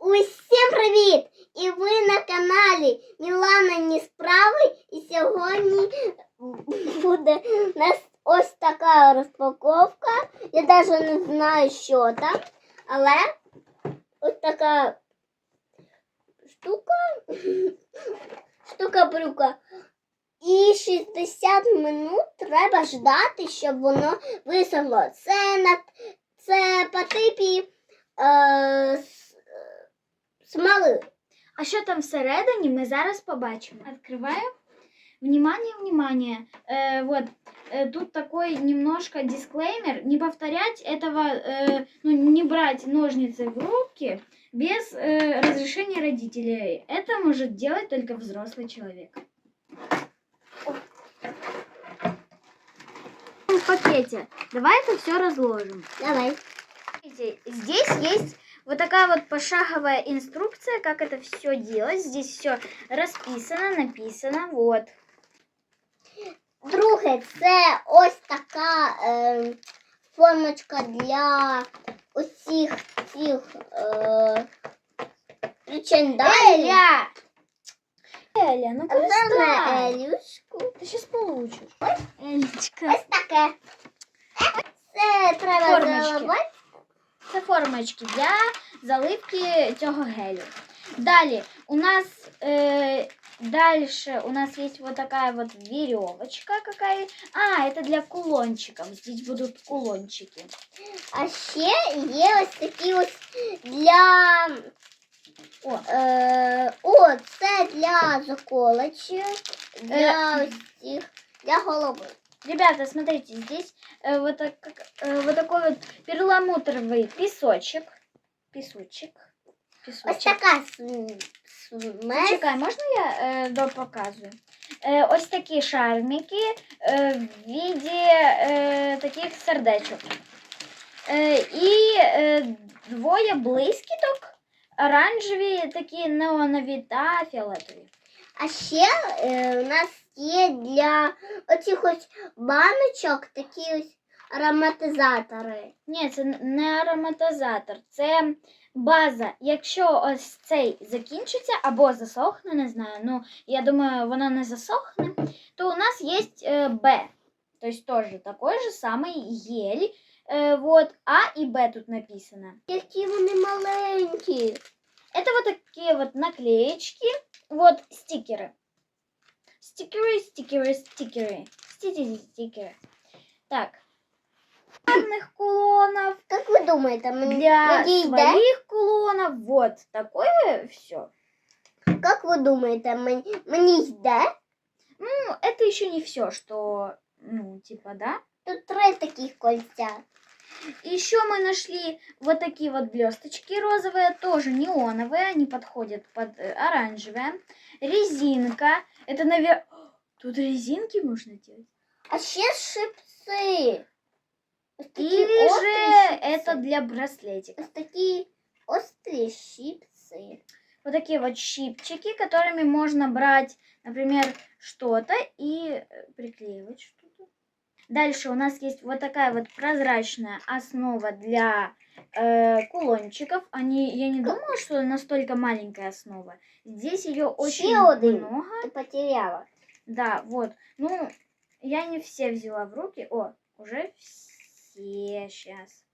Усім привіт! І ви на каналі Мілана Нісправи. І сьогодні буде у нас ось така розпаковка. Я навіть не знаю, що там, але ось така штука. Штука брюка. І 60 минут треба ждати, щоб воно висохло. Це на це по типі е, смоли. А що там всередині, ми зараз побачимо. Открываем. Внимание, внимание. Э, вот э, тут такой немножко дисклеймер. Не повторять этого, э, ну, не брать ножницы в руки без э, разрешения родителей. Это может делать только взрослый человек. В пакете. Давай это все разложим. Давай. Здесь есть вот такая вот пошаговая инструкция, как это все делать. Здесь все расписано, написано. Вот. Друге, це ось така е, формочка для усіх цих е, причиндалів. Эля! Эля, ну це на перестань. Елюшку. Ты сейчас получишь. Элечка. Ось таке. Це треба Формочки. заливати. Це формочки для заливки цього гелю. Далі у нас э, дальше у нас есть вот такая вот веревочка какая. А, это для кулончиков. Здесь будут кулончики. А ще є ось такі ось для. О. Е, о, це для заколочів, для ось цих, для голови. Ребята, смотрите, здесь э, вот, так, как, э, вот такой вот перламутровый песочек. Песочек. Ось Песочек. така см- смесь. Чекай, можна я е, допоказую? Е, ось такі шармики е, в віді е, таких сердечок. Е, і е, двоє блискіток, оранжеві, такі неонові та фіолетові. А ще е, у нас є для оцих ось баночок такі ось ароматизатори. Ні, це н- не ароматизатор, це база. Якщо ось цей закінчиться або засохне, не знаю, ну я думаю, воно не засохне, то у нас є е, Б. Тобто теж такой же самий гель. Е, вот, А і Б тут написано. Які вони маленькі. Это вот такие вот наклеечки, вот стикеры. Стикеры, стикеры, стикеры. Стикеры, стикеры. Так. Парных кулонов. Як ви думаєте, мені, Для мені йде? своих кулонов. Вот такое все. Як ви думаєте, мені, мені йде? Ну, это еще не все, что, ну, типа, да. Тут три таких кольця. Еще мы нашли вот такие вот блесточки розовые, тоже неоновые, они подходят под э, оранжевые. Резинка, это, наверное... Тут резинки можно делать. А ще шипси. Ось такі Или острі же щипці. это для браслетика. Ось такі острі щипці. Вот такие вот щипчики, которыми можно брать, например, что-то и э, приклеивать что-то. Дальше у нас есть вот такая вот прозрачная основа для э, кулончиков. Они, я не думала, что настолько маленькая основа. Здесь ее очень один. много. Ти потеряла. Да, вот. Ну, я не все взяла в руки. О, уже все сейчас.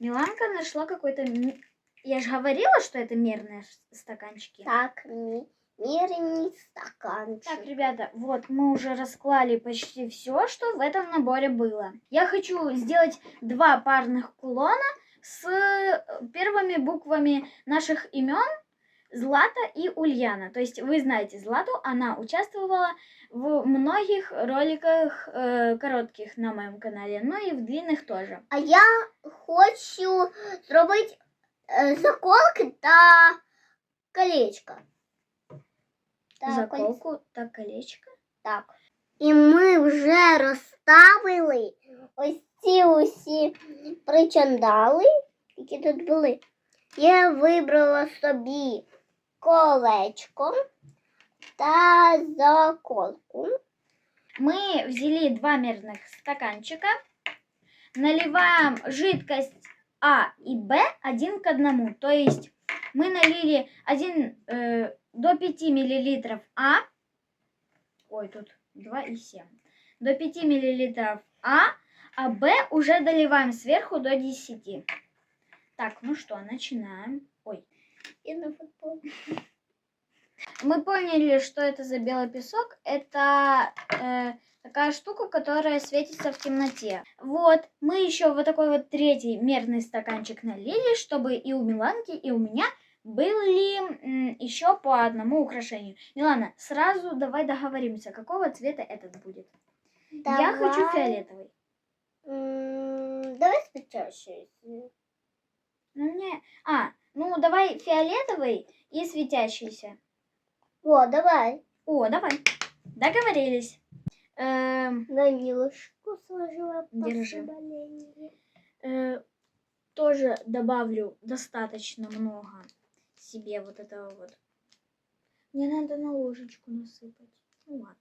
Миланка нашла какой-то... ми- Я же говорила, что это мерные стаканчики. Так, мі, мірені стаканчик. Так, ребята, вот мы уже расклали почти все, что в этом наборе было. Я хочу сделать два парных кулона с э, первыми буквами наших имен Злата и Ульяна. То есть вы знаете Злату, она участвовала в многих роликах э, коротких на моем канале, но и в длинных тоже. А я хочу зробити е, заколки та колечко. Та Заколку та колечко. Так. І ми вже розставили ось ці усі причандали, які тут були. Я вибрала собі колечко та заколку. Мы взяли два мерных стаканчика, наливаем жидкость А и Б один к одному. То есть мы налили 1 э, до 5 миллилитров А. Ой, тут 2,7. До 5 миллилитров А, а Б уже доливаем сверху до 10. Так, ну что, начинаем. Ой, И на футбол. мы поняли, что это за белый песок. Это э, такая штука, которая светится в темноте. Вот, мы еще вот такой вот третий мерный стаканчик налили, чтобы и у Миланки, и у меня были еще по одному украшению. Милана, сразу давай договоримся, какого цвета этот будет. Я хочу Давай. фиолетовый. Давай светящийся. Ну, мне... А, ну давай фиолетовый и светящийся. О, давай. О, давай. Договорились. Эм, Данилушку сложила по Держи. э, тоже добавлю достаточно много себе вот этого вот. Мне надо на ложечку насыпать. Ну ладно.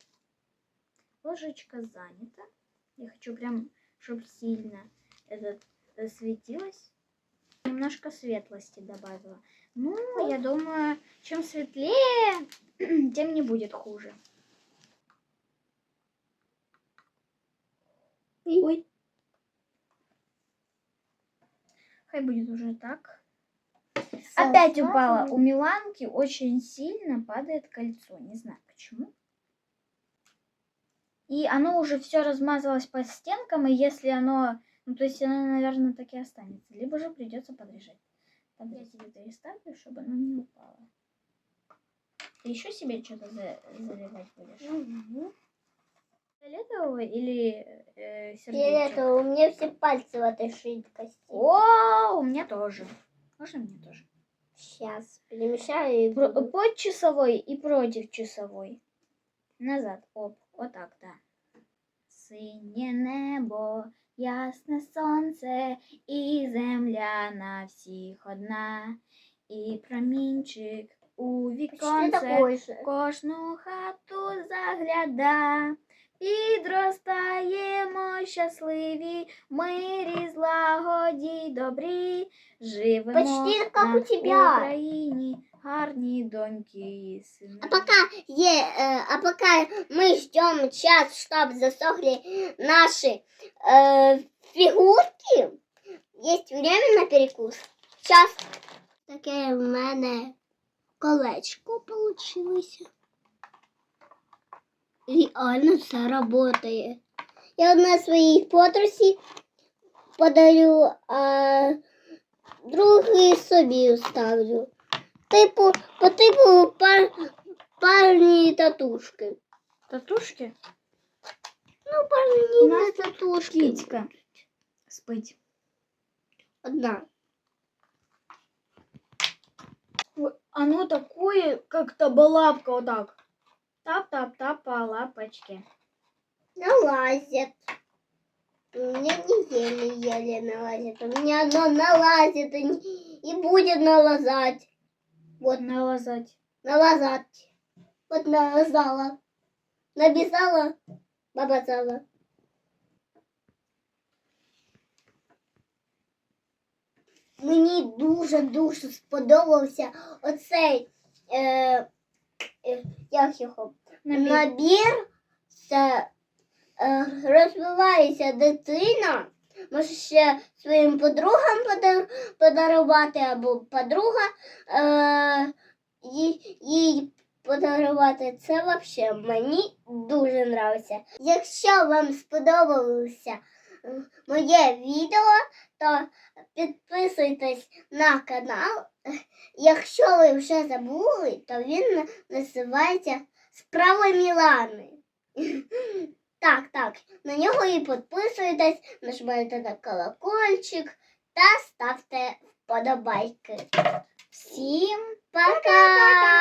Ложечка занята. Я хочу прям, чтобы сильно этот э, светилось. Немножко светлости добавила. Ну, я думаю, чем светлее, тем не будет хуже. Ой. Хай будет уже так. Опять упала. У Миланки очень сильно падает кольцо. Не знаю почему. И оно уже все размазалось по стенкам, и если оно... Ну, то есть оно, наверное, так и останется. Либо же придется подрежать. Так, я тебе переставлю, чтобы оно не упало. Ты еще себе что-то за- заливать будешь? Мгм. Фиолетового или э, сердечек? Фиолетовый. У меня все пальцы в этой жидкости. О, у меня тоже. Можно мне тоже? Сейчас перемешаю и Про- под часовой и против часовой. Назад. Оп. Вот так, да. Синє небо, ясне сонце, і земля на всіх одна, і промінчик у віконце в кожну хату загляда. Підростаємо щасливі, мирі, злагоді добрі. Живемо Почти как на у тебя. Україні, гарні доньки і сини. А пока, е, э, а пока мы ждем час, чтобы засохли наши э, фигурки, есть время на перекус. Сейчас таке в мене колечко получилося. Реально все работає. Я одна своїй подрузі подарю, а другий собі ставлю. Типу, по типу пар, парні татушки. Татушки? Ну, парні У нас не татушки. Кітька. Спить. Одна. Оно такое, как табалапка, вот так. Тап-тап-тап по лапочке. Налазит. У меня не еле-еле налазит. У меня одно налазит и, будет налазать. Вот, Налазать. налазать. Вот налазала. Написала, побацала. Мені дуже-дуже сподобався оцей, е, е, як його, Набір. набір. Е, розвивається дитина. Може ще своїм подругам подарувати або подруга е, їй, подарувати. Це взагалі мені дуже подобається. Якщо вам сподобалося е, моє відео, то підписуйтесь на канал. Якщо ви вже забули, то він називається Справа Мілани. Так, так, на нього і підписуйтесь, нажимайте на колокольчик та ставте вподобайки. Всім пока!